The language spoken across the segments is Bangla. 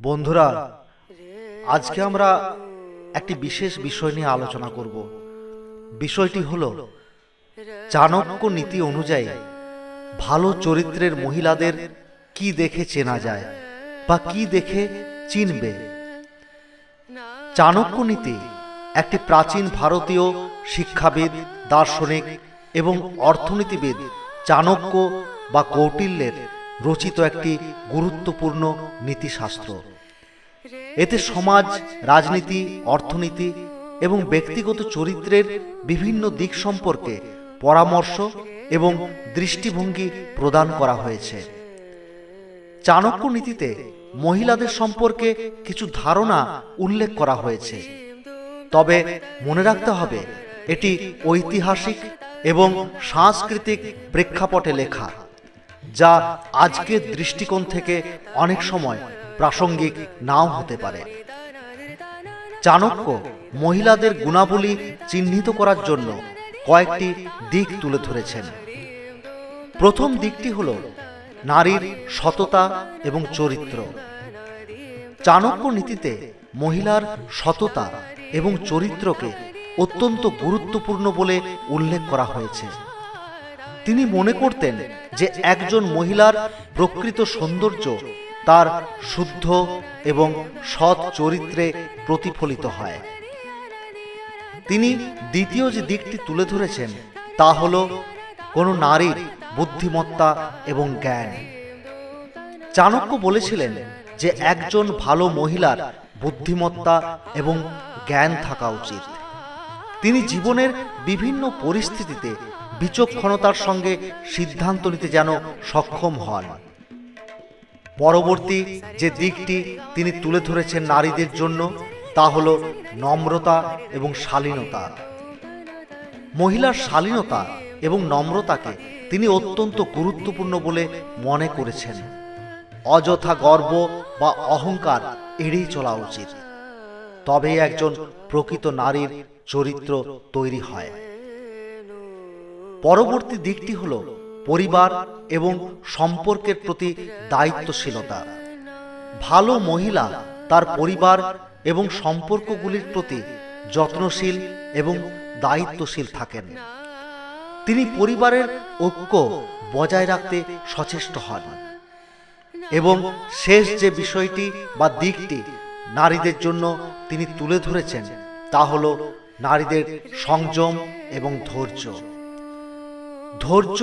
বন্ধুরা, আজকে আমরা একটি বিশেষ বিষয় নিয়ে আলোচনা করব। বিষয়টি হল, চাণক্য নীতি অনুযায়ী ভালো চরিত্রের মহিলাদের কি দেখে চেনা যায় বা কি দেখে চিনবে? চাণক্য নীতি একটি প্রাচীন ভারতীয় শিক্ষাবিদ, দার্শনিক এবং অর্থনীতিবিদ চাণক্য বা কৌটিল্যের রচিত একটি গুরুত্বপূর্ণ নীতিশাস্ত্র। এতে সমাজ, রাজনীতি, অর্থনীতি এবং ব্যক্তিগত চরিত্রের বিভিন্ন দিক সম্পর্কে পরামর্শ এবং দৃষ্টিভঙ্গি প্রদান করা হয়েছে। চাণক্য নীতিতে মহিলাদের সম্পর্কে কিছু ধারণা উল্লেখ করা হয়েছে। তবে মনে রাখতে হবে, এটি ঐতিহাসিক এবং সাংস্কৃতিক প্রেক্ষাপটে লেখা। যা আজকের দৃষ্টিকোণ থেকে অনেক সময় প্রাসঙ্গিক নাও হতে পারে। চাণক্য মহিলাদের গুণাবলী চিহ্নিত করার জন্য কয়েকটি দিক তুলে ধরেছেন। প্রথম দিকটি হল নারীর সততা এবং চরিত্র। চাণক্য নীতিতে মহিলার সততা এবং চরিত্রকে অত্যন্ত গুরুত্বপূর্ণ বলে উল্লেখ করা হয়েছে। তিনি মনে করতেন যে একজন মহিলার প্রকৃত সৌন্দর্য তার শুদ্ধ এবং সৎ চরিত্রে প্রতিফলিত হয়। তিনি দ্বিতীয় যে দিকটি তুলে ধরেছেন, তা হল কোনো নারীর বুদ্ধিমত্তা এবং জ্ঞান। চাণক্য বলেছিলেন যে একজন ভালো মহিলার বুদ্ধিমত্তা এবং জ্ঞান থাকা উচিত। তিনি জীবনের বিভিন্ন পরিস্থিতিতে বিচক্ষণতার সঙ্গে সিদ্ধান্ত নিতে যেন সক্ষম হন। পরবর্তী যে দিকটি তিনি তুলে ধরেছেন নারীদের জন্য, তা হল নম্রতা এবং শালীনতা। মহিলার শালীনতা এবং নম্রতাকে তিনি অত্যন্ত গুরুত্বপূর্ণ বলে মনে করেছেন। অযথা গর্ব বা অহংকার এড়িয়ে চলা উচিত। তবেই একজন প্রকৃত নারীর চরিত্র তৈরি হয়। পরবর্তী দিকটি হল পরিবার এবং সম্পর্কের প্রতি দায়িত্বশীলতা। ভালো মহিলা তার পরিবার এবং সম্পর্কগুলির প্রতি যত্নশীল এবং দায়িত্বশীল থাকেন। তিনি পরিবারের ঐক্য বজায় রাখতে সচেষ্ট হন এবং শেষ যে বিষয়টি বা দিকটি নারীদের জন্য তিনি তুলে ধরেছেন। তা হল নারীদের সংযম এবং ধৈর্য। ধৈর্য,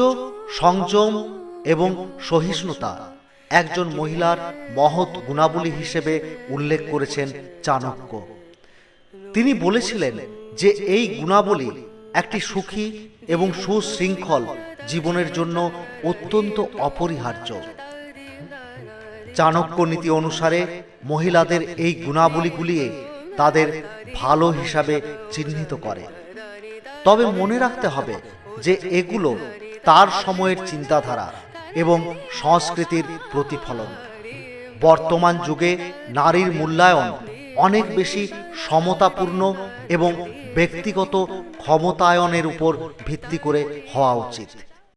সংযম এবং সহিষ্ণুতা একজন মহিলার মহৎ গুণাবলী হিসেবে উল্লেখ করেছেন চাণক্য। তিনি বলেছিলেন যে এই গুণাবলী একটি সুখী এবং সুশৃঙ্খল জীবনের জন্য অত্যন্ত অপরিহার্য। চাণক্য নীতি অনুসারে মহিলাদের এই গুণাবলীগুলি তাদের ভালো হিসাবে চিহ্নিত করে। তবে মনে রাখতে হবে যে এগুলো তার সময়ের চিন্তাধারা এবং সংস্কৃতির প্রতিফলন। বর্তমান যুগে নারীর মূল্যায়ন অনেক বেশি সমতাপূর্ণ এবং ব্যক্তিগত ক্ষমতায়নের উপর ভিত্তি করে হওয়া উচিত।